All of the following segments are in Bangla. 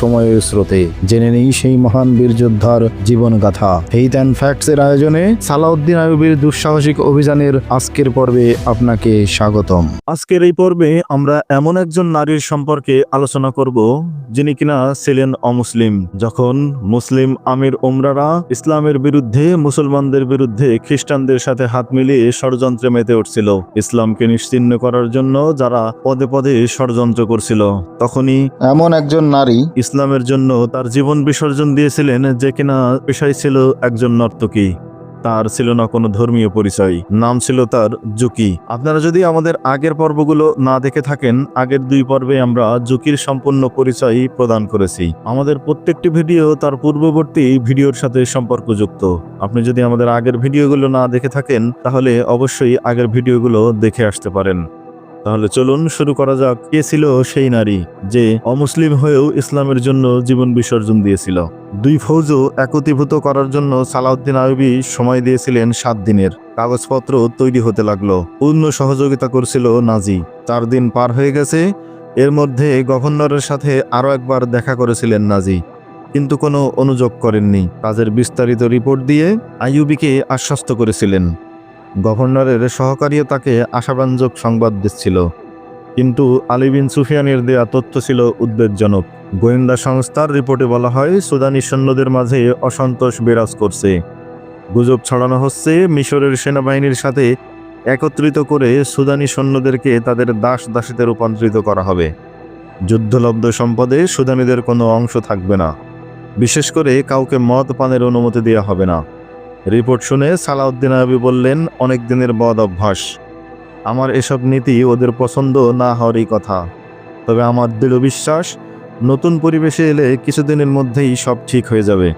সময়ের স্রোতে। জেনে নেই সেই মহান বীর যোদ্ধার জীবন গাথা ফেইথ অ্যান্ড ফ্যাক্টস এর আয়োজনে সালাউদ্দিন আইয়ুবীর দুঃসাহসিক অভিযানের আজকের পর্বে আপনাকে স্বাগতম। আজকের এই পর্বে আমরা এমন একজন নারীর সম্পর্কে আলোচনা করব যিনি কিনা ছিলেন অমুসলিম। যখন মুসলিম আমির ওমরারা ইসলামের বিরুদ্ধে মুসলমানদের বিরুদ্ধে খ্রিস্টানদের সাথে হাত মিলিয়ে ষড়যন্ত্রে মেতে উঠছিল। ইসলামকে নিশ্চিন্ন করার জন্য যারা পদে পদে ষড়যন্ত্র করছিল। তখনই এমন একজন নারী ইসলামের জন্য তার জীবন বিসর্জন দিয়েছিলেন যে কিনা পেশায় ছিল একজন নর্তকী। তার ছিল না কোনো ধর্মীয় পরিচয়, নাম ছিল তার জুকি। আপনারা যদি আমাদের আগের পর্বগুলো না দেখে থাকেন, আগের দুই পর্বে আমরা জুকির সম্পূর্ণ পরিচয় প্রদান করেছি। আমাদের প্রত্যেকটি ভিডিও তার পূর্ববর্তী ভিডিওর সাথে সম্পর্কযুক্ত। আপনি যদি আমাদের আগের ভিডিওগুলো না দেখে থাকেন, তাহলে অবশ্যই আগের ভিডিওগুলো দেখে আসতে পারেন। তাহলে চলুন শুরু করা যাক। কে ছিল সেই নারী যে অমুসলিম হয়েও ইসলামের জন্য জীবন বিসর্জন দিয়েছিল? দুই ফৌজও একত্রীভূত করার জন্য সালাউদ্দিন আইবি সময় দিয়েছিলেন সাত দিনের। কাগজপত্র তৈরি হতে লাগল। পূর্ণ সহযোগিতা করছিল নাজি। চার দিন পার হয়ে গেছে। এর মধ্যে গভর্নরের সাথে আরও একবার দেখা করেছিলেন নাজি। কিন্তু কোনো অনুযোগ করেননি। কাজের বিস্তারিত রিপোর্ট দিয়ে আইয়ুবিকে আশ্বস্ত করেছিলেন। গভর্নরের সহকারীও তাকে আশাব্যঞ্জক সংবাদ দিচ্ছিল। কিন্তু আলী বিন সুফিয়ানের দেয়া তথ্য ছিল উদ্বেগজনক। গোয়েন্দা সংস্থার রিপোর্টে বলা হয়, সুদানি সৈন্যদের মাঝে অসন্তোষ বিরাজ করছে। গুজব ছড়ানো হচ্ছে, মিশরের সেনাবাহিনীর সাথে একত্রিত করে সুদানি সৈন্যদেরকে তাদের দাস দাসীতে রূপান্তরিত করা হবে। যুদ্ধলব্ধ সম্পদে সুদানিদের কোনো অংশ থাকবে না। বিশেষ করে কাউকে মদ পানের অনুমতি দেওয়া হবে না। রিপোর্ট শুনে সালাউদ্দিন আবি বললেন, অনেক দিনের বদ অভ্যাস। আমার এসব নীতি ওদের পছন্দ না হওয়ারই কথা। তবে আমার দৃঢ় বিশ্বাস, নতুন পরিবেশে এলে কিছুদিনের মধ্যেই সব ঠিক হয়ে যাবে।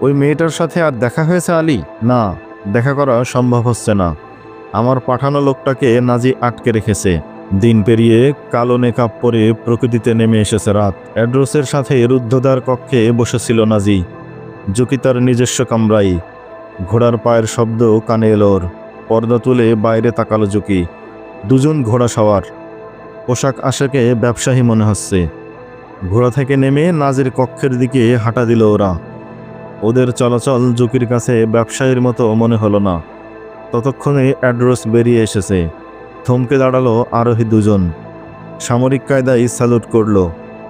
ওই মেয়েটার সাথে আর দেখা হয়েছে আলী? না, দেখা করা সম্ভব হচ্ছে না। আমার পাঠানো লোকটাকে নাজি আটকে রেখেছে। দিন পেরিয়ে কালো নেকাপ পরে প্রকৃতিতে নেমে এসেছে রাত। অ্যাড্রোসের সাথে রুদ্ধদ্বার কক্ষে বসেছিল নাজি। জুকি তার নিজস্ব কামরাই ঘোড়ার পায়ের শব্দ কানে এলো ওর। পর্দা তুলে বাইরে তাকালো জুকি দুজন ঘোড়া সওয়ার। পোশাক আশাকে ব্যবসায়ী মনে হচ্ছে। ঘোড়া থেকে নেমে নাজির কক্ষের দিকে হাঁটা দিল ওরা। ওদের চলাচল জুকির কাছে ব্যবসায়ীর মতো মনে হলো না। ততক্ষণে অ্যাড্রোস বেরিয়ে এসেছে। থমকে দাঁড়াল আরোহী দুজন। সামরিক কায়দায় স্যালুট করল।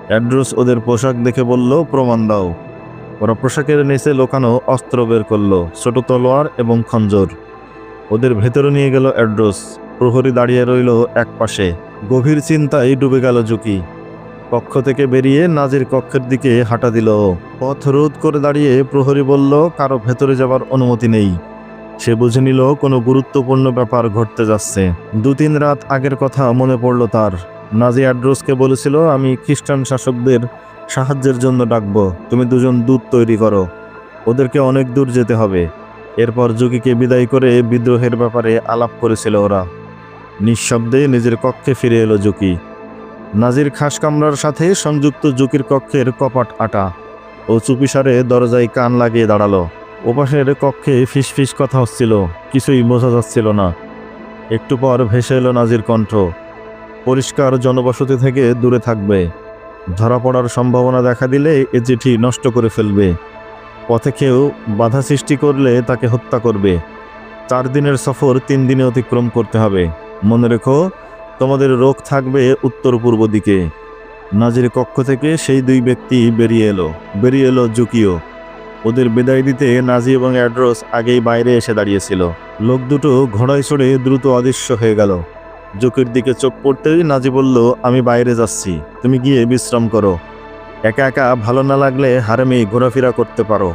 অ্যাড্রোস ওদের পোশাক দেখে বলল, প্রমাণ দাও। ওরা পোশাকের নিচে লোকানো অস্ত্র বের করল, ছোট তলোয়ার এবং খঞ্জর। ওদের ভেতরে নিয়ে গেল অ্যাড্রোস। প্রহরী দাঁড়িয়ে রইল এক পাশে। গভীর চিন্তায় ডুবে গেল ঝুঁকি। কক্ষ থেকে বেরিয়ে নাজির কক্ষের দিকে হাঁটা দিল পথ রোধ করে দাঁড়িয়ে প্রহরী বলল, কারও ভেতরে যাবার অনুমতি নেই। সে বুঝে নিল, কোনো গুরুত্বপূর্ণ ব্যাপার ঘটতে যাচ্ছে। দু তিন রাত আগের কথা মনে পড়ল তার। নাজি অ্যাড্রোসকে বলেছিল, আমি খ্রিস্টান শাসকদের সাহায্যের জন্য ডাকবো। তুমি দুজন দূত তৈরি করো। ওদেরকে অনেক দূর যেতে হবে। এরপর যোগীকে বিদায় করে বিদ্রোহের ব্যাপারে আলাপ করেছিল ওরা। নিঃশব্দে নিজের কক্ষে ফিরে এলো জুকি নাজির খাস কামরার সাথে সংযুক্ত জুকির কক্ষের কপাট আটা ও চুপিসারে দরজায় কান লাগিয়ে দাঁড়াল। ওপাশের কক্ষে ফিসফিস কথা হচ্ছিল, কিছুই বোঝা যাচ্ছিল না। একটু পর ভেসে এলো নাজির কণ্ঠ, পরিষ্কার জনবসতি থেকে দূরে থাকবে। ধরা পড়ার সম্ভাবনা দেখা দিলে এ চিঠি নষ্ট করে ফেলবে। পথে কেউ বাধা সৃষ্টি করলে তাকে হত্যা করবে। চার দিনের সফর তিন দিনে অতিক্রম করতে হবে। মনে রেখো, তোমাদের রোগ থাকবে উত্তর পূর্ব দিকে। নাজির কক্ষ থেকে সেই দুই ব্যক্তি বেরিয়ে এলো। বেরিয়ে এলো জুকিও। ওদের বিদায় দিতে নাজি এবং অ্যাড্রোস আগেই বাইরে এসে দাঁড়িয়েছিল। লোক দুটো ঘোড়ায় চড়ে দ্রুত অদৃশ্য হয়ে গেল। জুকির দিকে চোখ পড়তেই নাজি বলল, আমি বাইরে যাচ্ছি। তুমি গিয়ে বিশ্রাম করো। একা একা ভালো না লাগলে হারেমি ঘোরাফেরা করতে পারো।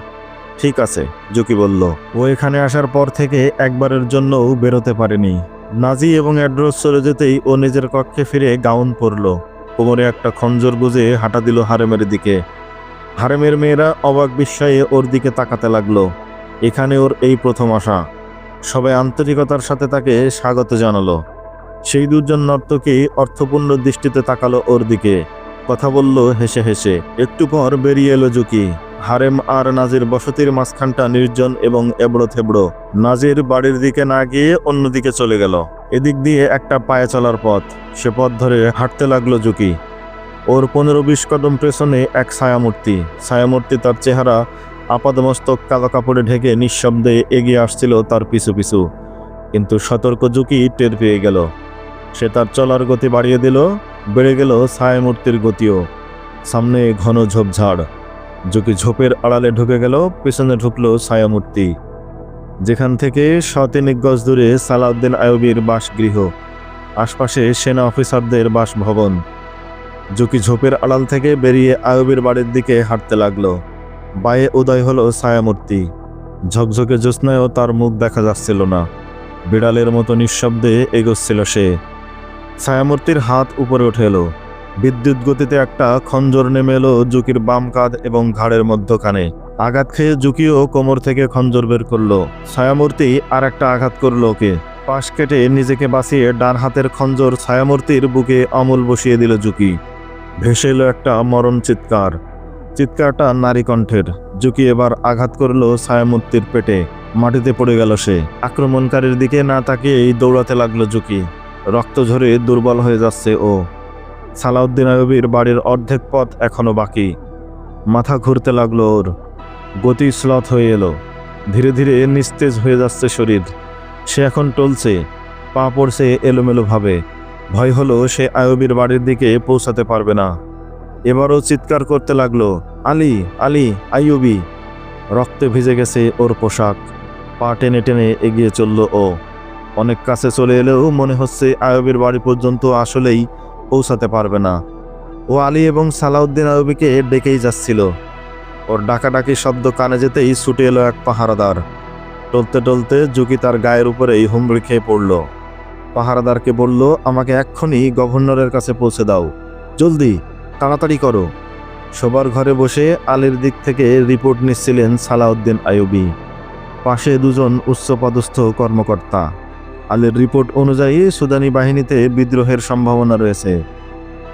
ঠিক আছে, জুকি বলল। ও এখানে আসার পর থেকে একবারের জন্যও বেরোতে পারেনি। নাজি এবং অ্যাড্রোস চলে যেতেই ও নিজের কক্ষে ফিরে গাউন পরল। কোমরে একটা খঞ্জর গুজে হাঁটা দিল হারেমের দিকে। হারেমের মেয়েরা অবাক বিস্ময়ে ওর দিকে তাকাতে লাগল। এখানে ওর এই প্রথম আসা সবাই আন্তরিকতার সাথে তাকে স্বাগত জানালো। সেই দুজন নর্তকী অর্থপূর্ণ দৃষ্টিতে তাকালো ওর দিকে। কথা বলল হেসে হেসে। একটু পর বেরিয়ে এলো জুকি হারেম আর নাজির বসতির মাঝখানটা নির্জন এবং এবড়ো থেবড়ো নাজির বাড়ির দিকে না গিয়ে অন্যদিকে চলে গেল। এদিক দিয়ে একটা পায়ে চলার পথ। সে পথ ধরে হাঁটতে লাগল জুকি ওর পনেরো বিশ কদম পেছনে এক ছায়ামূর্তি। ছায়ামূর্তি তার চেহারা আপাদমস্তক কালো কাপড়ে ঢেকে নিঃশব্দে এগিয়ে আসছিল তার পিছু পিছু। কিন্তু সতর্ক জুকি টের পেয়ে গেল। সে তার চলার গতি বাড়িয়ে দিল, বেড়ে গেল ছায়ামূর্তির গতিও। সামনে ঘন ঝোপঝাড়। জুকি ঝোপের আড়ালে ঢুকে গেল, পেছনে ঢুকলো ছায়ামূর্তি। যেখান থেকে শতিনিক গজ দূরে সালাউদ্দিন আয়ুবীর বাসগৃহ, আশপাশে সেনা অফিসারদের বাসভবন। জুকি ঝোপের আড়াল থেকে বেরিয়ে আয়ুবীর বাড়ির দিকে হাঁটতে লাগল। বায়ে উদয় হলো ছায়ামূর্তি। ঝকঝকে জ্যোৎস্নায়ও তার মুখ দেখা যাচ্ছিল না। বিড়ালের মতো নিঃশব্দে এগোচ্ছিল সে। ছায়ামূর্তির হাত উপরে উঠে এলো। বিদ্যুৎ গতিতে একটা খঞ্জর নেমে এলো জুকির বাম কাঁধ এবং ঘাড়ের মধ্যখানে। আঘাত খেয়ে জুকিও কোমর থেকে খঞ্জর বের করল। ছায়ামূর্তি আর একটা আঘাত করল ওকে। পাশ কেটে নিজেকে বাঁচিয়ে ডান হাতের খঞ্জর ছায়ামূর্তির বুকে অমল বসিয়ে দিল জুকি ভেসে এলো একটা মরণ চিৎকার। চিৎকারটা নারী কণ্ঠের। জুকি এবার আঘাত করল ছায়ামূর্তির পেটে। মাটিতে পড়ে গেল সে। আক্রমণকারীর দিকে না তাকিয়েই দৌড়াতে লাগল জুকি রক্ত ঝরে দুর্বল হয়ে যাচ্ছে ও। সালাউদ্দিন আয়ুবীর বাড়ির অর্ধেক পথ এখনও বাকি। মাথা ঘুরতে লাগল ওর। গতি স্লথ হয়ে এলো। ধীরে ধীরে নিস্তেজ হয়ে যাচ্ছে শরীর। সে এখন টলছে, পা পড়ছে এলোমেলোভাবে। ভয় হলো সে আয়ুবীর বাড়ির দিকে পৌঁছাতে পারবে না। এবারও চিৎকার করতে লাগল, আলী আলী, আইয়ুবি! রক্তে ভিজে গেছে ওর পোশাক। পা টেনে টেনে এগিয়ে চলল ও। অনেক কাছে চলে এলেও মনে হচ্ছে আয়ুবের বাড়ি পর্যন্ত আসলেই পৌঁছাতে পারবে না। ও আলী এবং সালাউদ্দিন আয়বিকে ডেকেই যাচ্ছিল। ওর ডাকাডাকি শব্দ কানে যেতেই ছুটে এলো এক পাহারাদার। টলতে টলতে জুকি তার গায়ের উপরেই হুমড়ি খেয়ে পড়ল। পাহারাদারকে বলল, আমাকে এক্ষুনি গভর্নরের কাছে পৌঁছে দাও। জলদি, তাড়াতাড়ি করো। সবার ঘরে বসে আলীর দিক থেকে রিপোর্ট নিচ্ছিলেন সালাউদ্দিন আইয়ুবি পাশে দুজন উচ্চপদস্থ কর্মকর্তা। আলীর রিপোর্ট অনুযায়ী সুদানি বাহিনীতে বিদ্রোহের সম্ভাবনা রয়েছে।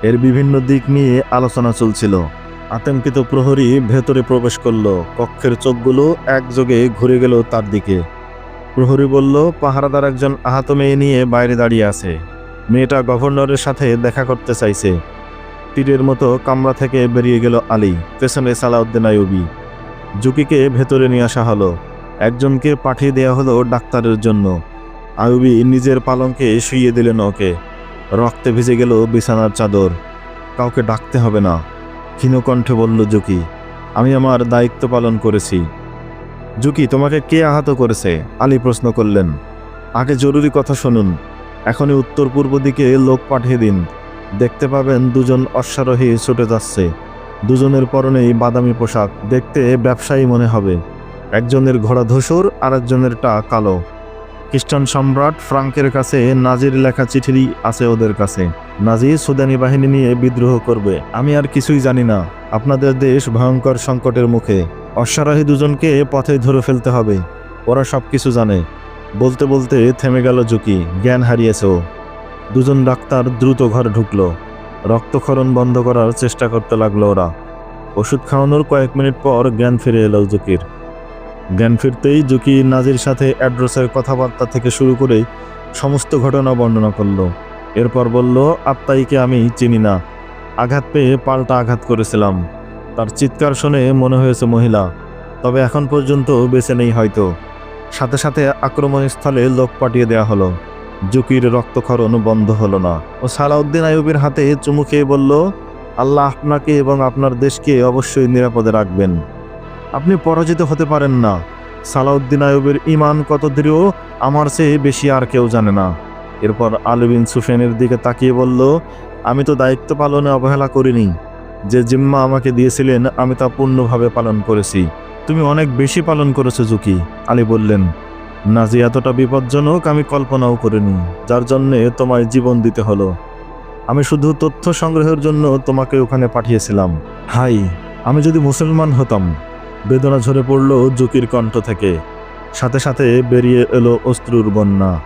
এর বিভিন্ন দিক নিয়ে আলোচনা চলছিল। আতঙ্কিত প্রহরী ভেতরে প্রবেশ করল। কক্ষের চোখগুলো একযোগে ঘুরে গেল তার দিকে। প্রহরী বলল, পাহারাদার একজন আহত মেয়ে নিয়ে বাইরে দাঁড়িয়ে আছে। মেয়েটা গভর্নরের সাথে দেখা করতে চাইছে। তীরের মতো কামরা থেকে বেরিয়ে গেল আলী। পেছনে সালাউদ্দিন আয়ুবি জুকিকে ভেতরে নিয়ে আসা হলো। একজনকে পাঠিয়ে দেওয়া হলো ডাক্তারের জন্য। আয়ুবি নিজের পালঙ্কে শুইয়ে দিলেন ওকে রক্তে ভিজে গেল বিছানার চাদর। কাউকে ডাকতে হবে না। ক্ষীণকণ্ঠে বলল, জুকি, আমি আমার দায়িত্ব পালন করেছি। জুকি, তোমাকে কে আহত করেছে? আলী প্রশ্ন করলেন। আগে জরুরি কথা শুনুন। এখনই উত্তর পূর্ব দিকে লোক পাঠিয়ে দিন। দেখতে পাবেন দুজন অশ্বারোহী ছুটে যাচ্ছে। দুজনের পরনেই বাদামি পোশাক। দেখতে ব্যবসায়ী মনে হবে। একজনের ঘোড়া ধূসর আর একজনেরটা কালো। খ্রিস্টান সম্রাট ফ্রাঙ্কের কাছে নাজির লেখা চিঠি আছে ওদের কাছে। নাজি সুদানি বাহিনী নিয়ে বিদ্রোহ করবে। আমি আর কিছুই জানি না। আপনাদের দেশ ভয়ঙ্কর সংকটের মুখে। অশ্বারোহী দুজনকে পথে ধরে ফেলতে হবে। ওরা সব কিছু জানে। বলতে বলতে থেমে গেল ঝুঁকি। জ্ঞান হারিয়েছে দুজন ডাক্তার দ্রুত ঘরে ঢুকল। রক্তক্ষরণ বন্ধ করার চেষ্টা করতে লাগল ওরা। ওষুধ খাওয়ানোর কয়েক মিনিট পর জ্ঞান ফিরে এলো জুকির জ্ঞান ফিরতেই জুকি নাজির সাথে অ্যাড্রেসের কথাবার্তা থেকে শুরু করে সমস্ত ঘটনা বর্ণনা করল। এরপর বলল, আত্মাইকে আমি চিনি না। আঘাত পেয়ে পাল্টা আঘাত করেছিলাম। তার চিৎকার শুনে মনে হয়েছে মহিলা। তবে এখন পর্যন্ত বেঁচে নেই হয়তো। সাথে সাথে আক্রমণস্থলে লোক পাঠিয়ে দেওয়া হলো। জুকির রক্তক্ষরণ বন্ধ হলো না। ও সালাউদ্দিন আইয়ুবের হাতে চুমু খেয়ে বলল, আল্লাহ আপনাকে এবং আপনার দেশকে অবশ্যই নিরাপদে রাখবেন। আপনি পরাজিত হতে পারেন না। সালাউদ্দিন আইয়ুবের ইমান কত দৃঢ়, আমার চেয়ে বেশি আর কেউ জানে না। এরপর আলী বিন সুফেনের দিকে তাকিয়ে বলল, আমি তো দায়িত্ব পালনে অবহেলা করিনি। যে জিম্মা আমাকে দিয়েছিলেন, আমি তা পূর্ণভাবে পালন করেছি। তুমি অনেক বেশি পালন করেছ জুকি আলী বললেন নাজি এতটা বিপজ্জনক আমি কল্পনাও করিনি, যার জন্যে তোমায় জীবন দিতে হলো। আমি শুধু তথ্য সংগ্রহের জন্য তোমাকে ওখানে পাঠিয়েছিলাম। হাই, আমি যদি মুসলমান হতাম বেদনা ঝরে পড়ল জুকির কণ্ঠ থেকে। সাথে সাথে বেরিয়ে এলো অস্ত্রুর বন্যা।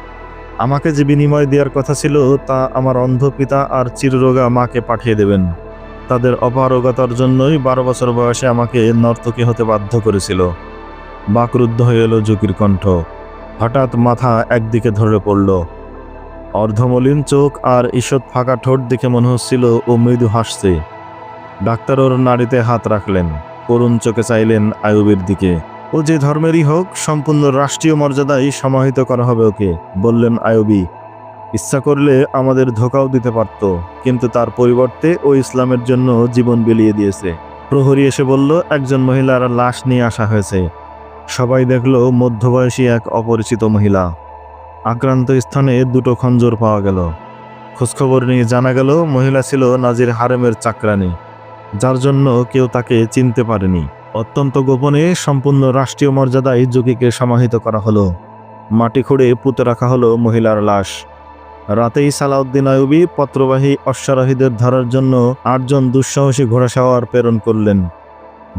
আমাকে যে বিনিময় দেওয়ার কথা ছিল, তা আমার অন্ধ পিতা আর চিররোগা মাকে পাঠিয়ে দেবেন। তাদের অপারগতার জন্যই বারো বছর বয়সে আমাকে নর্তকী হতে বাধ্য করেছিল। বাকরুদ্ধ হয়ে এলো জুকির কণ্ঠ। হঠাৎ মাথা একদিকে ধরে পড়ল। অর্ধমলিন চোখ আর ঈষৎ ফাঁকা ঠোঁট দেখে মনে হচ্ছিল ও মৃদু হাসছে। ডাক্তার ওর নাড়িতে হাত রাখলেন। করুণ চোখে চাইলেন আয়ুবের দিকে। ও যে ধর্মেরই হোক, সম্পূর্ণ রাষ্ট্রীয় মর্যাদায় সমাহিত করা হবে ওকে, বললেন আয়ুবি ইচ্ছা করলে আমাদের ধোকাও দিতে পারত, কিন্তু তার পরিবর্তে ও ইসলামের জন্য জীবন বিলিয়ে দিয়েছে। প্রহরী এসে বলল, একজন মহিলার লাশ নিয়ে আসা হয়েছে। সবাই দেখল, মধ্যবয়সী এক অপরিচিত মহিলা। আক্রান্ত স্থানে দুটো খঞ্জর পাওয়া গেল। খোঁজখবর নিয়ে জানা গেল, মহিলা ছিল নাজির হারেমের চাকরানি। যার জন্য কেউ তাকে চিনতে পারেনি। অত্যন্ত গোপনে সম্পূর্ণ রাষ্ট্রীয় মর্যাদায় যোগীকে সমাহিত করা হলো। মাটি খুঁড়ে পুঁতে রাখা হলো মহিলার লাশ। রাতেই সালাউদ্দিন আয়ুবি পত্রবাহী অশ্বারোহীদের ধরার জন্য আটজন দুঃসাহসী ঘোড়াসাওয়ার প্রেরণ করলেন।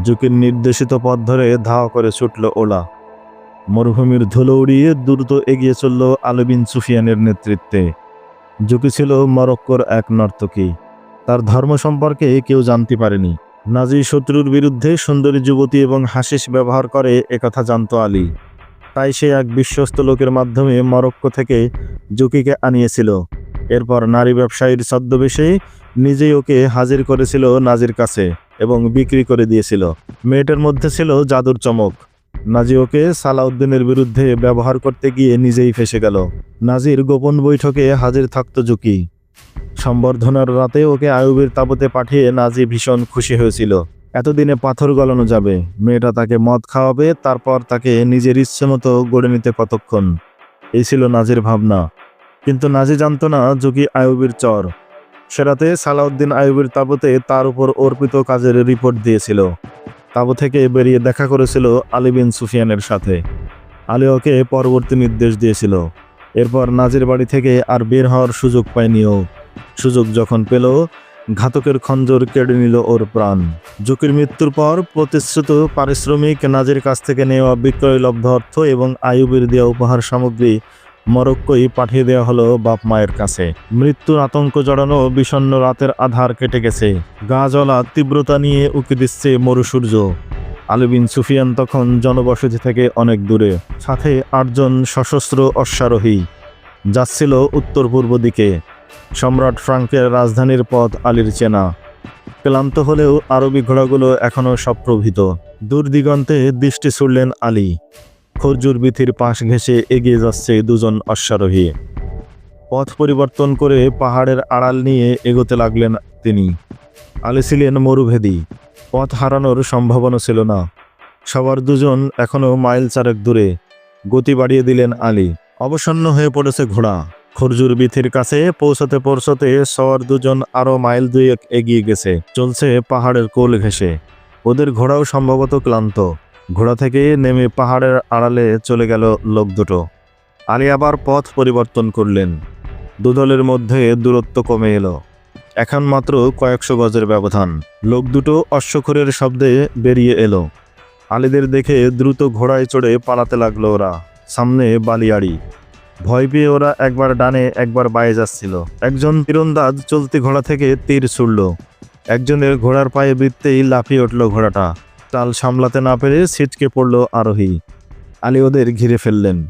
জুকির নির্দেশিত পথ ধরে ধাওয়া করে ছুটল ওলা। মরুভূমির ধুলো উড়িয়ে দ্রুত এগিয়ে চলল আলবিন সুফিয়ানের নেতৃত্বে। জুকি ছিল মরক্কোর এক নর্তকী। তার ধর্ম সম্পর্কে কেউ জানতে পারেনি। নাজি শত্রুর বিরুদ্ধে সুন্দরী যুবতী এবং হাসিস ব্যবহার করে একথা জানত আলী। তাই সে এক বিশ্বস্ত লোকের মাধ্যমে মরক্কো থেকে জুকিকে আনিয়েছিল। এরপর নারী ব্যবসায়ীর ছদ্মবেশে নিজেই ওকে হাজির করেছিল নাজির কাছে এবং বিক্রি করে দিয়েছিল। মেয়েটার মধ্যে ছিল জাদুর চমক। নাজি ওকে সালাউদ্দিনের বিরুদ্ধে ব্যবহার করতে গিয়ে নিজেই ফেসে গেল। নাজির গোপন বৈঠকে হাজির থাকত জুকি। সম্বর্ধনার রাতে ওকে আয়ুবের তাবতে পাঠিয়ে নাজি ভীষণ খুশি হয়েছিল। এতদিনে পাথর গলানো যাবে। মেয়েটা তাকে মদ খাওয়াবে, তারপর তাকে নিজের ইচ্ছে মতো গড়ে নিতে কতক্ষণ। এই ছিল নাজির ভাবনা। কিন্তু নাজি জানতো না জুকি আয়ুবের চর। সেরাতে সালাউদ্দিন আয়ুবের তাবতে তার উপর অর্পিত কাজের রিপোর্ট দিয়েছিল। তাবু থেকে বেরিয়ে দেখা করেছিল আলী বিন সুফিয়ানের সাথে। আলী ওকে পরবর্তী নির্দেশ দিয়েছিল। এরপর নাজির বাড়ি থেকে আর বের হওয়ার সুযোগ পায়নিও। সুযোগ যখন পেল, ঘাতকের খঞ্জর কেড়ে নিল ওর প্রাণ। জুকির মৃত্যুর পর প্রতিশ্রুত পারিশ্রমিক নাজির কাছ থেকে নেওয়া বিক্রয়লব্ধ অর্থ এবং আয়ুবের দেওয়া উপহার সামগ্রী মরক্কোই পাঠিয়ে দেওয়া হলো বাপ মায়ের কাছে। মৃত্যুর আতঙ্ক জড়ানো বিষণ্ণ রাতের আধার কেটে গেছে। গা তীব্রতা নিয়ে উঁকি দিচ্ছে মরুসূর্য। আলবিন সুফিয়ান তখন জনবসতি থেকে অনেক দূরে। সাথে আটজন সশস্ত্র অশ্বারোহী যাচ্ছিল উত্তর পূর্ব দিকে। সম্রাট ফ্রাঙ্কের রাজধানীর পথ আলীর চেনা। ক্লান্ত হলেও আরবি ঘোড়াগুলো এখনও সপ্রভিত। দূর দিগন্তে দৃষ্টি ছুড়লেন আলী। খরজুর বিথির পাশ ঘেঁষে এগিয়ে যাচ্ছে দুজন অশ্বারোহী পথ পরিবর্তন করে পাহাড়ের আড়াল নিয়ে এগোতে লাগলেন তিনি। আলী ছিলেন মরুভেদী। পথ হারানোর সম্ভাবনা ছিল না। সবার দুজন এখনও মাইল চারেক দূরে। গতি বাড়িয়ে দিলেন আলী। অবসন্ন হয়ে পড়েছে ঘোড়া। খরজুর বিথির কাছে পৌঁছতে পৌঁছতে সবার দুজন আরও মাইল দুয়েক এগিয়ে গেছে। চলছে পাহাড়ের কোল ঘেঁষে। ওদের ঘোড়াও সম্ভবত ক্লান্ত। ঘোড়া থেকে নেমে পাহাড়ের আড়ালে চলে গেল লোক দুটো। আলী আবার পথ পরিবর্তন করলেন। দুদলের মধ্যে দূরত্ব কমে এলো। এখন মাত্র কয়েকশো গজের ব্যবধান। লোক দুটো অশ্বক্ষরের শব্দে বেরিয়ে এলো। আলীদের দেখে দ্রুত ঘোড়ায় চড়ে পালাতে লাগল ওরা। সামনে বালিয়াড়ি। ভয় পেয়ে ওরা একবার ডানে, একবার বায়ে যাচ্ছিল। একজন তীরন্দাজ চলতি ঘোড়া থেকে তীর ছুড়ল। একজনের ঘোড়ার পায়ে বৃত্তেই লাফিয়ে উঠল ঘোড়াটা। তাল সামলাতে না পেরে ছিটকে পড়ল আরোহী। আলী ওদের ঘিরে ফেললেন।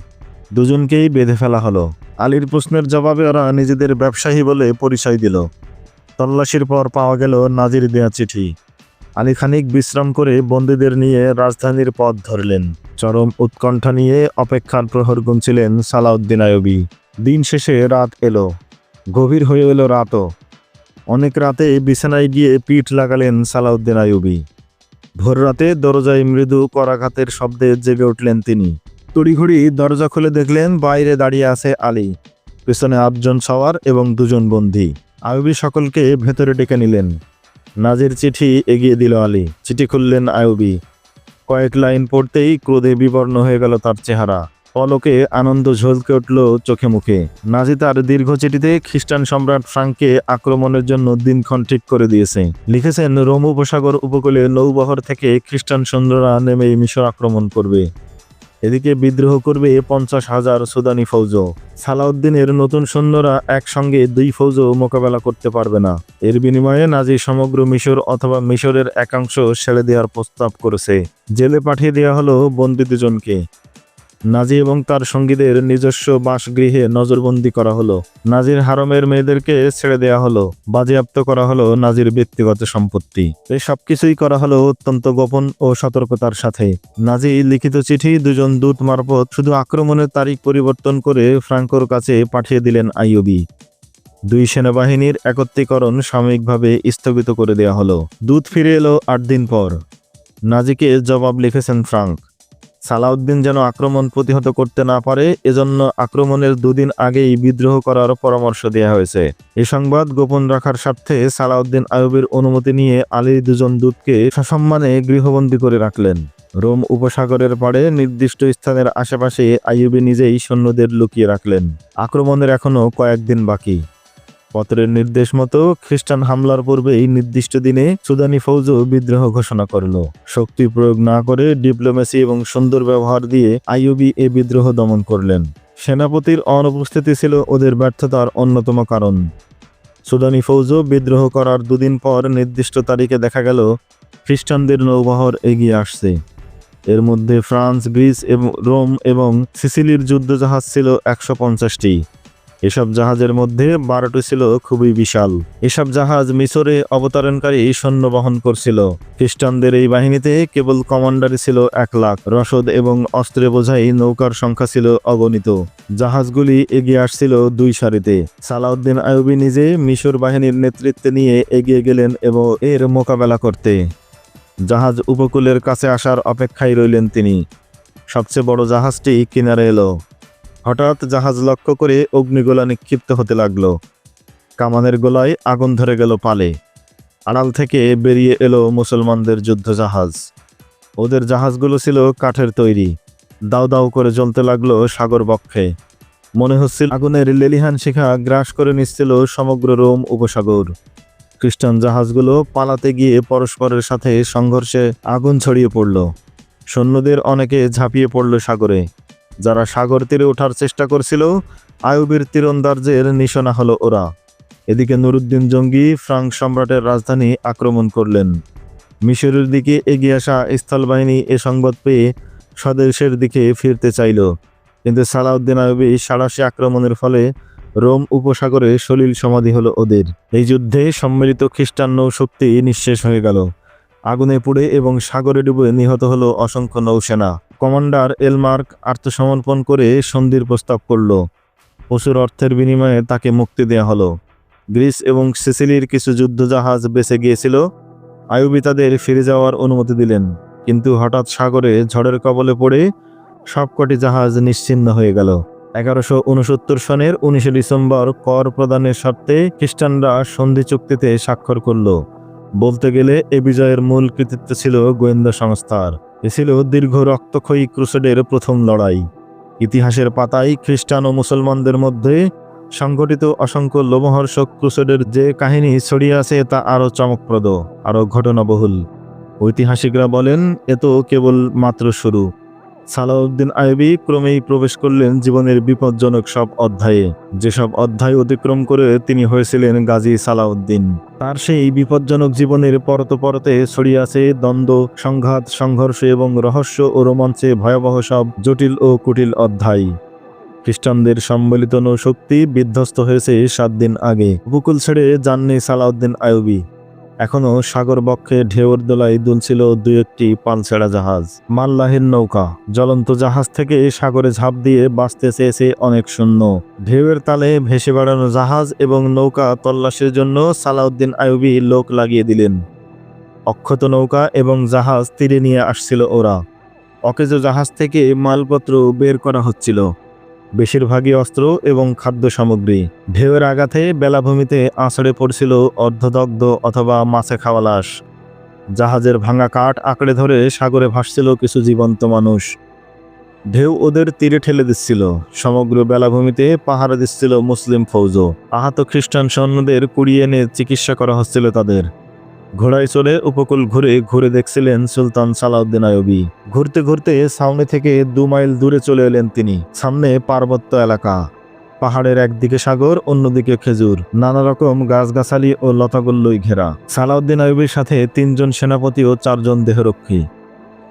দুজনকেই বেঁধে ফেলা হলো। আলীর প্রশ্নের জবাবে ওরা নিজেদের ব্যবসায়ী বলে পরিচয় দিল। তল্লাশির পর পাওয়া গেল নাজির দেয়া চিঠি। আলী খানিক বিশ্রাম করে বন্দীদের নিয়ে রাজধানীর পথ ধরলেন। চরম উৎকণ্ঠা নিয়ে অপেক্ষার প্রহর গুনছিলেন সালাউদ্দিন আয়বী। দিন শেষে রাত এলো। গভীর হয়ে এলো রাতও। অনেক রাতে বিছানায় গিয়ে পিঠ লাগালেন সালাউদ্দিন আয়ুবী। ভোর রাতে দরজায় মৃদু করাঘাতের শব্দে জেগে উঠলেন তিনি। তড়িঘড়ি দরজা খুলে দেখলেন বাইরে দাঁড়িয়ে আছে আলী। পেছনে আটজন সওয়ার এবং দুজন বন্দী। আয়ুবি সকলকে ভেতরে ডেকে নিলেন। নাজির চিঠি এগিয়ে দিল আলী। চিঠি খুললেন আয়ুবি কয়েক লাইন পড়তেই ক্রোধে বিবর্ণ হয়ে গেল তার চেহারা। পলকে আনন্দ ঝলকে উঠল চোখে মুখে। নাজি তার দীর্ঘ চিঠিতে খ্রিস্টান সম্রাট ফ্রাঙ্ককে আক্রমণের জন্য দিনক্ষণ ঠিক করে দিয়েছে। লিখেছেন, রোম উপসাগর উপকূলে নৌবহর থেকে খ্রিস্টান সৈন্যরা নেমে মিশর আক্রমণ করবে। এদিকে বিদ্রোহ করবে পঞ্চাশ হাজার সুদানি ফৌজ। সালাউদ্দিনের নতুন সৈন্যরা একসঙ্গে দুই ফৌজ মোকাবেলা করতে পারবে না। এর বিনিময়ে নাজি সমগ্র মিশর অথবা মিশরের একাংশ ছেড়ে দেওয়ার প্রস্তাব করেছে। জেলে পাঠিয়ে দেওয়া হলো বন্দী দুজনকে নাজি এবং তার সঙ্গীদের নিজস্ব বাসগৃহে নজরবন্দি করা হলো। নাজির হারমের মেয়েদেরকে ছেড়ে দেওয়া হলো। বাজেয়াপ্ত করা হলো নাজির ব্যক্তিগত সম্পত্তি। এই সবকিছুই করা হলো অত্যন্ত গোপন ও সতর্কতার সাথে। নাজি লিখিত চিঠি দুজন দূত মারফত শুধু আক্রমণের তারিখ পরিবর্তন করে ফ্রাঙ্কোর কাছে পাঠিয়ে দিলেন আইয়ুবি। দুই সেনাবাহিনীর একত্রীকরণ সাময়িকভাবে স্থগিত করে দেয়া হলো। দূত ফিরে এলো আট দিন পর। নাজিকে জবাব লিখেছেন ফ্রাঙ্ক। সালাউদ্দিন যেন আক্রমণ প্রতিহত করতে না পারে, এজন্য আক্রমণের দুদিন আগেই বিদ্রোহ করার পরামর্শ দেওয়া হয়েছে। এ সংবাদ গোপন রাখার স্বার্থে সালাউদ্দিন আয়ুবের অনুমতি নিয়ে আলীর দুজন দূতকে সসম্মানে গৃহবন্দী করে রাখলেন। রোম উপসাগরের পাড়ে নির্দিষ্ট স্থানের আশেপাশে আইয়ুবি নিজেই সৈন্যদের লুকিয়ে রাখলেন। আক্রমণের এখনও কয়েকদিন বাকি। পত্রের নির্দেশ মতো খ্রিস্টান হামলার পূর্বেই নির্দিষ্ট দিনে সুদানি ফৌজ বিদ্রোহ ঘোষণা করল। শক্তি প্রয়োগ না করে ডিপ্লোমেসি এবং সুন্দর ব্যবহার দিয়ে আইয়ুবি এ বিদ্রোহ দমন করলেন। সেনাপতির অনুপস্থিতি ছিল ওদের ব্যর্থতার অন্যতম কারণ। সুদানি ফৌজও বিদ্রোহ করার দুদিন পর নির্দিষ্ট তারিখে দেখা গেল, খ্রিস্টানদের নৌবহর এগিয়ে আসছে। এর মধ্যে ফ্রান্স, গ্রিস এবং রোম এবং সিসিলির যুদ্ধজাহাজ ছিল একশো পঞ্চাশটি। এসব জাহাজের মধ্যে বারোটি ছিল খুবই বিশাল। এসব জাহাজ মিশরে অবতরণকারী সৈন্য বহন করছিল। খ্রিস্টানদের এই বাহিনীতে কেবল কমান্ডারই ছিল এক লাখ। রসদ এবং অস্ত্রে বোঝাই নৌকার সংখ্যা ছিল অগণিত। জাহাজগুলি এগিয়ে আসছিল দুই সারিতে। সালাউদ্দিন আয়ুবি নিজে মিশর বাহিনীর নেতৃত্বে নিয়ে এগিয়ে গেলেন এবং এর মোকাবেলা করতে। জাহাজ উপকূলের কাছে আসার অপেক্ষায় রইলেন তিনি। সবচেয়ে বড় জাহাজটি কিনারে এলো। হঠাৎ জাহাজ লক্ষ্য করে অগ্নিগোলা নিক্ষিপ্ত হতে লাগল। কামানের গোলায় আগুন ধরে গেল পালে। আড়াল থেকে বেরিয়ে এলো মুসলমানদের যুদ্ধ জাহাজ ওদের জাহাজগুলো ছিল কাঠের তৈরি। দাউ দাউ করে জ্বলতে লাগল সাগর বক্ষে। মনে হচ্ছিল আগুনের লেলিহান শিখা গ্রাস করে নিচ্ছিল সমগ্র রোম উপসাগর। খ্রিস্টান জাহাজগুলো পালাতে গিয়ে পরস্পরের সাথে সংঘর্ষে আগুন ছড়িয়ে পড়ল। সৈন্যদের অনেকে ঝাঁপিয়ে পড়ল সাগরে। যারা সাগর তীরে ওঠার চেষ্টা করছিল আয়ুবের তীরন্দার্যের নিশানা হলো ওরা। এদিকে নুরুদ্দিন জঙ্গি ফ্রাঙ্ক সম্রাটের রাজধানী আক্রমণ করলেন। মিশরের দিকে এগিয়ে আসা স্থলবাহিনী এ সংবাদ পেয়ে স্বদেশের দিকে ফিরতে চাইল। কিন্তু সালাউদ্দিন আয়ুবী সাড়াশি আক্রমণের ফলে রোম উপসাগরে সলিল সমাধি হলো ওদের। এই যুদ্ধে সম্মিলিত খ্রিস্টান নৌশক্তি নিঃশেষ হয়ে গেল। আগুনে পুড়ে এবং সাগরে ডুবে নিহত হলো অসংখ্য নৌসেনা। কমান্ডার এলমার্ক আত্মসমর্পণ করে সন্ধির প্রস্তাব করল। প্রচুর অর্থের বিনিময়ে তাকে মুক্তি দেওয়া হলো। গ্রিস এবং সিসিলির কিছু যুদ্ধজাহাজ বেঁচে গিয়েছিল। আয়ুবি তাদের ফিরে যাওয়ার অনুমতি দিলেন। কিন্তু হঠাৎ সাগরে ঝড়ের কবলে পড়ে সবকটি জাহাজ নিশ্চিন্ন হয়ে গেল। এগারোশো উনসত্তর সনের উনিশে ডিসেম্বর কর প্রদানের স্বার্থে খ্রিস্টানরা সন্ধি চুক্তিতে স্বাক্ষর করল। বলতে গেলে এ বিজয়ের মূল কৃতিত্ব ছিল গোয়েন্দা সংস্থার। এ ছিল দীর্ঘ রক্তক্ষয়ী ক্রুসেডের প্রথম লড়াই। ইতিহাসের পাতায় খ্রিস্টান ও মুসলমানদের মধ্যে সংঘটিত অসংখ্য লোমহর্ষক ক্রুসেডের যে কাহিনী ছড়িয়ে আছে তা আরও চমকপ্রদ, আরও ঘটনাবহুল। ঐতিহাসিকরা বলেন, এ তো কেবল মাত্র শুরু। সালাউদ্দিন আইবি ক্রমেই প্রবেশ করলেন জীবনের বিপজ্জনক সব অধ্যায়ে। যেসব অধ্যায় অতিক্রম করে তিনি হয়েছিলেন গাজী সালাউদ্দিন। তার সেই বিপজ্জনক জীবনের পরত পরতে ছড়িয়ে আছে দ্বন্দ্ব, সংঘাত, সংঘর্ষ এবং রহস্য ও রোমাঞ্চে ভয়াবহ সব জটিল ও কুটিল অধ্যায়। খ্রিস্টানদের সম্মিলিত নৌশক্তি বিধ্বস্ত হয়েছে সাত দিন আগে। উপকূল ছেড়ে যাননি সালাউদ্দিন আয়ুবী এখনও সাগর বক্ষে ঢেউর দোলায় দুলছিল দুই একটি পালছেড়া জাহাজ। মাল্লাহের নৌকা, জ্বলন্ত জাহাজ থেকে সাগরে ঝাঁপ দিয়ে বাঁচতে চেয়েছে অনেক শূন্য ঢেউয়ের তালে ভেসে বেড়ানো জাহাজ এবং নৌকা তল্লাশির জন্য সালাউদ্দিন আয়ুবি লোক লাগিয়ে দিলেন। অক্ষত নৌকা এবং জাহাজ তীরে নিয়ে আসছিল ওরা। অকেজো জাহাজ থেকে মালপত্র বের করা হচ্ছিল। বেশিরভাগই অস্ত্র এবং খাদ্য সামগ্রী। ঢেউয়ের আঘাতে বেলাভূমিতে আছড়ে পড়ছিল অর্ধদগ্ধ অথবা মাছে খাওয়া লাশ। জাহাজের ভাঙা কাঠ আঁকড়ে ধরে সাগরে ভাসছিল কিছু জীবন্ত মানুষ। ঢেউ ওদের তীরে ঠেলে দিচ্ছিল। সমগ্র বেলাভূমিতে পাহারা দিচ্ছিল মুসলিম ফৌজ। আহত খ্রিস্টান সৈন্যদের কুড়িয়ে এনে চিকিৎসা করা হচ্ছিল তাদের। ঘোড়ায় চলে উপকূল ঘুরে ঘুরে দেখছিলেন সুলতান সালাউদ্দিন আয়বি। ঘুরতে ঘুরতে সামনে থেকে দু মাইল দূরে চলে এলেন তিনি, সামনে পার্বত্য এলাকা। পাহাড়ের একদিকে সাগর, অন্যদিকে খেজুর। নানা রকম গাছগাছালি ও লতাগুল্লই ঘেরা। সালাউদ্দিন আয়ুবের সাথে তিনজন সেনাপতি ও চারজন দেহরক্ষী।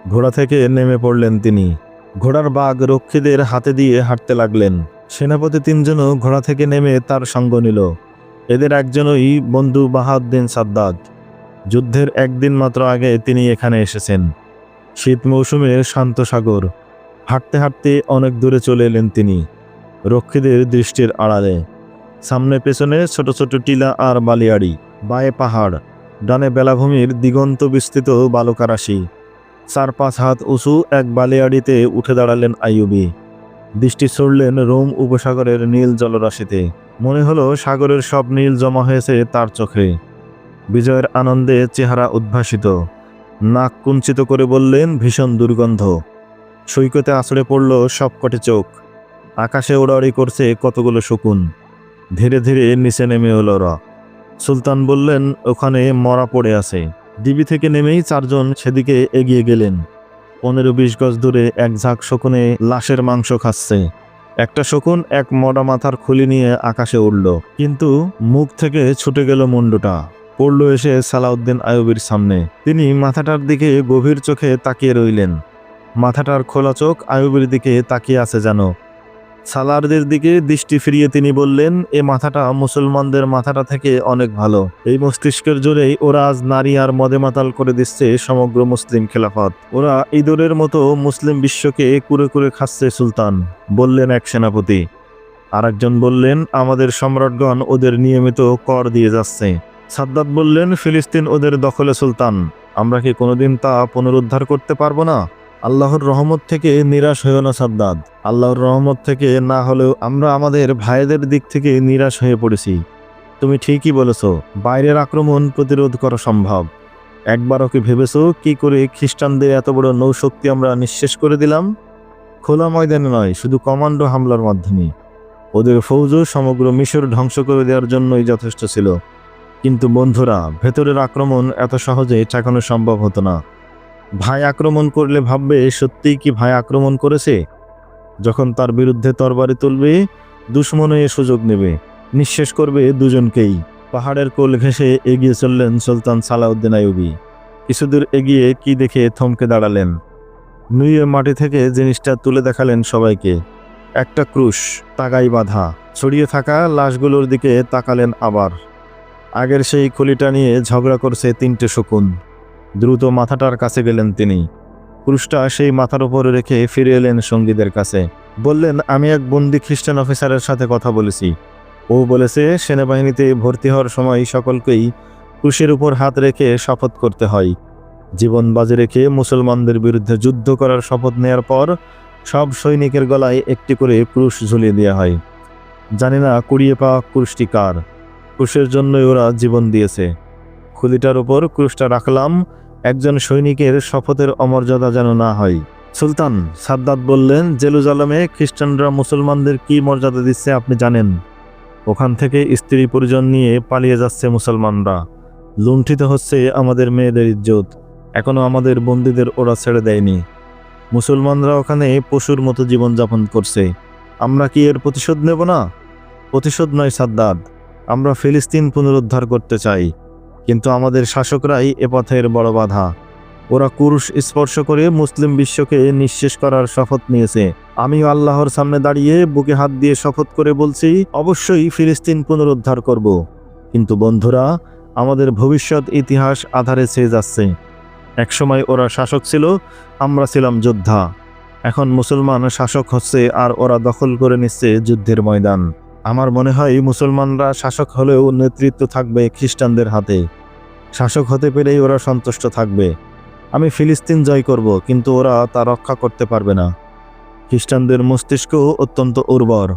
ঘোড়া থেকে নেমে পড়লেন তিনি। ঘোড়ার বাঘ রক্ষীদের হাতে দিয়ে হাঁটতে লাগলেন। সেনাপতি তিনজনও ঘোড়া থেকে নেমে তার সঙ্গ নিল। এদের একজনই বন্ধু বাহাউদ্দিন সাদ্দাদ যুদ্ধের একদিন মাত্র আগে তিনি এখানে এসেছেন। শীত মৌসুমের শান্ত সাগর। হাঁটতে হাঁটতে অনেক দূরে চলে এলেন তিনি। রক্ষীদের দৃষ্টির আড়ালে। সামনে পেছনে ছোট ছোট টিলা আর বালিয়াড়ি। বায়ে পাহাড়। ডানে বেলাভূমির দিগন্ত বিস্তৃত বালুকারাশি। চার পাঁচ হাত উঁচু এক বালিয়াড়িতে উঠে দাঁড়ালেন আইয়ুবি। দৃষ্টি ছড়লেন রোম উপসাগরের নীল জলরাশিতে। মনে হলো সাগরের সব নীল জমা হয়েছে তার চোখে। বিজয়ের আনন্দে চেহারা উদ্ভাসিত। নাক কুঞ্চিত করে বললেন, ভীষণ দুর্গন্ধ। সৈকতে আছড়ে পড়ল সবকটি চোখ। আকাশে ওড়াড়ি করছে কতগুলো শকুন। ধীরে ধীরে নিচে নেমে এলো র সুলতান বললেন, ওখানে মরা পড়ে আছে। ডিবি থেকে নেমেই চারজন সেদিকে এগিয়ে গেলেন। পনেরো বিশ গজ দূরে এক ঝাঁক শকুনে লাশের মাংস খাচ্ছে। একটা শকুন এক মরা মাথার খুলি নিয়ে আকাশে উড়ল। কিন্তু মুখ থেকে ছুটে গেল মুন্ডুটা। পড়ল এসে সালাউদ্দিন আয়ুবের সামনে। তিনি মাথাটার দিকে গভীর চোখে তাকিয়ে রইলেন। মাথাটার খোলা চোখ আয়ুবের দিকে তাকিয়ে আছে যেন। সালারদের দিকে দৃষ্টি ফিরিয়ে তিনি বললেন, এ মাথাটা মুসলমানদের মাথাটা থেকে অনেক ভালো। এই মস্তিষ্কের জোরেই ওরা আজ নারী আর মদে মাতাল করে দিচ্ছে সমগ্র মুসলিম খেলাফত। ওরা ইঁদুরের মতো মুসলিম বিশ্বকে কুরে কুরে খাচ্ছে সুলতান। বললেন এক সেনাপতি। আরেকজন বললেন, আমাদের সম্রাটগণ ওদের নিয়মিত কর দিয়ে যাচ্ছে। সাদ্দাত বললেন, ফিলিস্তিন ওদের দখলে সুলতান। আমরা কি কোনোদিন তা পুনরুদ্ধার করতে পারব না? আল্লাহর রহমত থেকে নিরাশ হয়েও না সাদ্দাদ আল্লাহর রহমত থেকে না হলেও আমরা আমাদের ভাইদের দিক থেকে নিরাশ হয়ে পড়েছি। তুমি ঠিকই বলেছ, বাইরের আক্রমণ প্রতিরোধ করা সম্ভব। একবারও কি ভেবেছো, কি করে খ্রিস্টানদের এত বড় নৌশক্তি আমরা নিঃশেষ করে দিলাম? খোলা ময়দানে নয়, শুধু কমান্ডো হামলার মাধ্যমে। ওদের ফৌজও সমগ্র মিশর ধ্বংস করে দেওয়ার জন্যই যথেষ্ট ছিল। কিন্তু বন্ধুরা, ভেতরের আক্রমণ এত সহজে ঠেকানো সম্ভব হতো না। ভাই আক্রমণ করলে ভাববে, সত্যিই কি ভাই আক্রমণ করেছে? যখন তার বিরুদ্ধে তরবারি তুলবে দুশ্মন এ সুযোগ নেবে। নিঃশেষ করবে দুজনকেই। পাহাড়ের কোল ঘেঁষে এগিয়ে চললেন সুলতান সালাউদ্দিন আইয়ুবি। কিছুদূর এগিয়ে কি দেখে থমকে দাঁড়ালেন। নুয়ে মাটি থেকে জিনিসটা তুলে দেখালেন সবাইকে। একটা ক্রুশ, তাগাই বাঁধা। ছড়িয়ে থাকা লাশগুলোর দিকে তাকালেন আবার। আগের সেই খুলিটা নিয়ে ঝগড়া করছে তিনটে শকুন। দ্রুত মাথাটার কাছে গেলেন তিনি। ক্রুশটা সেই মাথার উপরে রেখে ফিরে এলেন সঙ্গীদের কাছে। বললেন, আমি এক বন্দি খ্রিস্টান অফিসারের সাথে কথা বলেছি। ও বলেছে, সেনাবাহিনীতে ভর্তি হওয়ার সময় সকলকেই ক্রুশের উপর হাত রেখে শপথ করতে হয়। জীবন বাজে রেখে মুসলমানদের বিরুদ্ধে যুদ্ধ করার শপথ নেয়ার পর সব সৈনিকের গলায় একটি করে ক্রুশ ঝুলিয়ে দেওয়া হয়। জানি না কুড়িয়ে পাওয়া ক্রুশটি কার। ক্রুশের জন্যই ওরা জীবন দিয়েছে। খুলিটার ওপর ক্রুশটা রাখলাম, একজন সৈনিকের শপথের অমর্যাদা যেন না হয়। সুলতান সাদ্দাত বললেন, জেরুজালেমে খ্রিস্টানরা মুসলমানদের কি মর্যাদা দিচ্ছে আপনি জানেন? ওখান থেকে স্ত্রী পরিজন নিয়ে পালিয়ে যাচ্ছে মুসলমানরা। লুণ্ঠিত হচ্ছে আমাদের মেয়েদের ইজ্জত। এখনও আমাদের বন্দীদের ওরা ছেড়ে দেয়নি। মুসলমানরা ওখানে পশুর মতো জীবনযাপন করছে। আমরা কি এর প্রতিশোধ নেব না? প্রতিশোধ নয় সাদ্দাত। আমরা ফিলিস্তিন পুনরুদ্ধার করতে চাই, কিন্তু আমাদের শাসকরাই এ পথের বড় বাধা। ওরা কুরুশ স্পর্শ করে মুসলিম বিশ্বকে নিঃশেষ করার শপথ নিয়েছে। আমিও আল্লাহর সামনে দাঁড়িয়ে বুকে হাত দিয়ে শপথ করে বলছি, অবশ্যই ফিলিস্তিন পুনরুদ্ধার করব। কিন্তু বন্ধুরা, আমাদের ভবিষ্যৎ ইতিহাস আধারে ছেয়ে যাচ্ছে। একসময় ওরা শাসক ছিল, আমরা ছিলাম যোদ্ধা। এখন মুসলমান শাসক হচ্ছে আর ওরা দখল করে নিচ্ছে যুদ্ধের ময়দান। আমার মনে হয় মুসলমানরা শাসক হলেও নেতৃত্ব থাকবে খ্রিস্টানদের হাতে। শাসক হতে পেরেই ওরা সন্তুষ্ট থাকবে। আমি ফিলিস্তিন জয় করব, কিন্তু ওরা তা রক্ষা করতে পারবে না। খ্রিস্টানদের মস্তিষ্ক অত্যন্ত উর্বর।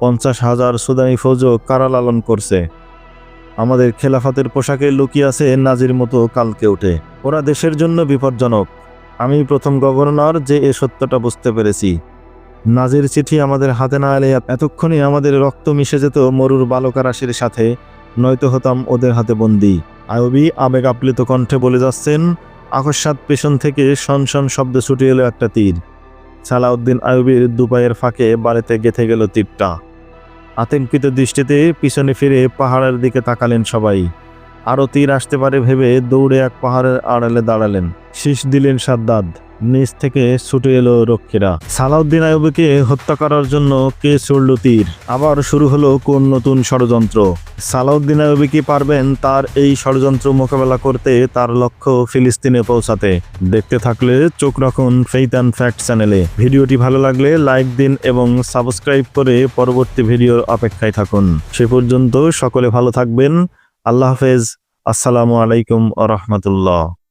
পঞ্চাশ হাজার সুদানি ফৌজও কারা লালন করছে। আমাদের খেলাফাতের পোশাকে লুকিয়ে আছে নাজির মতো কালকে ওঠে ওরা দেশের জন্য বিপজ্জনক। আমি প্রথম গভর্নর যে এ সত্যটা বুঝতে পেরেছি। নাজির চিঠি আমাদের হাতে না এলে এতক্ষণে আমাদের রক্ত মিশে যেত মরুর বালকা রাশির সাথে। নয়তো হতাম ওদের হাতে বন্দি। আয়বি আবেগ আপ্লিত কণ্ঠে বলে যাচ্ছেন আকস্মাত পেছন থেকে শন শব্দ ছুটে এলো একটা তীর। সালাউদ্দিন আয়ুবির দুপায়ের ফাঁকে বাড়িতে গেথে গেল তীরটা। আতঙ্কিত দৃষ্টিতে পিছনে ফিরে পাহাড়ের দিকে তাকালেন সবাই। আরও তীর আসতে পারে ভেবে দৌড়ে এক পাহাড়ের আড়ালে দাঁড়ালেন। শীষ দিলেন সাদ্দাদ। নিচ থেকে ছুটে এলো রক্ষীরা। সালাউদ্দিন আয়ুবকে হত্যা করার জন্য কে ছুড়ল তীর। আবার শুরু হলো কোন নতুন ষড়যন্ত্র। সালাউদ্দিন আয়ুবি কি পারবেন তার এই ষড়যন্ত্র মোকাবেলা করতে তার লক্ষ্য ফিলিস্তিনে পৌঁছাতে। দেখতে থাকলে চোখ রাখুন ফেইথ অ্যান্ড ফ্যাক্ট চ্যানেলে। ভিডিওটি ভালো লাগলে লাইক দিন এবং সাবস্ক্রাইব করে পরবর্তী ভিডিওর অপেক্ষায় থাকুন। সে পর্যন্ত সকলে ভালো থাকবেন। আল্লাহ হাফেজ। আসসালামু আলাইকুম আ রহমতুল্লাহ।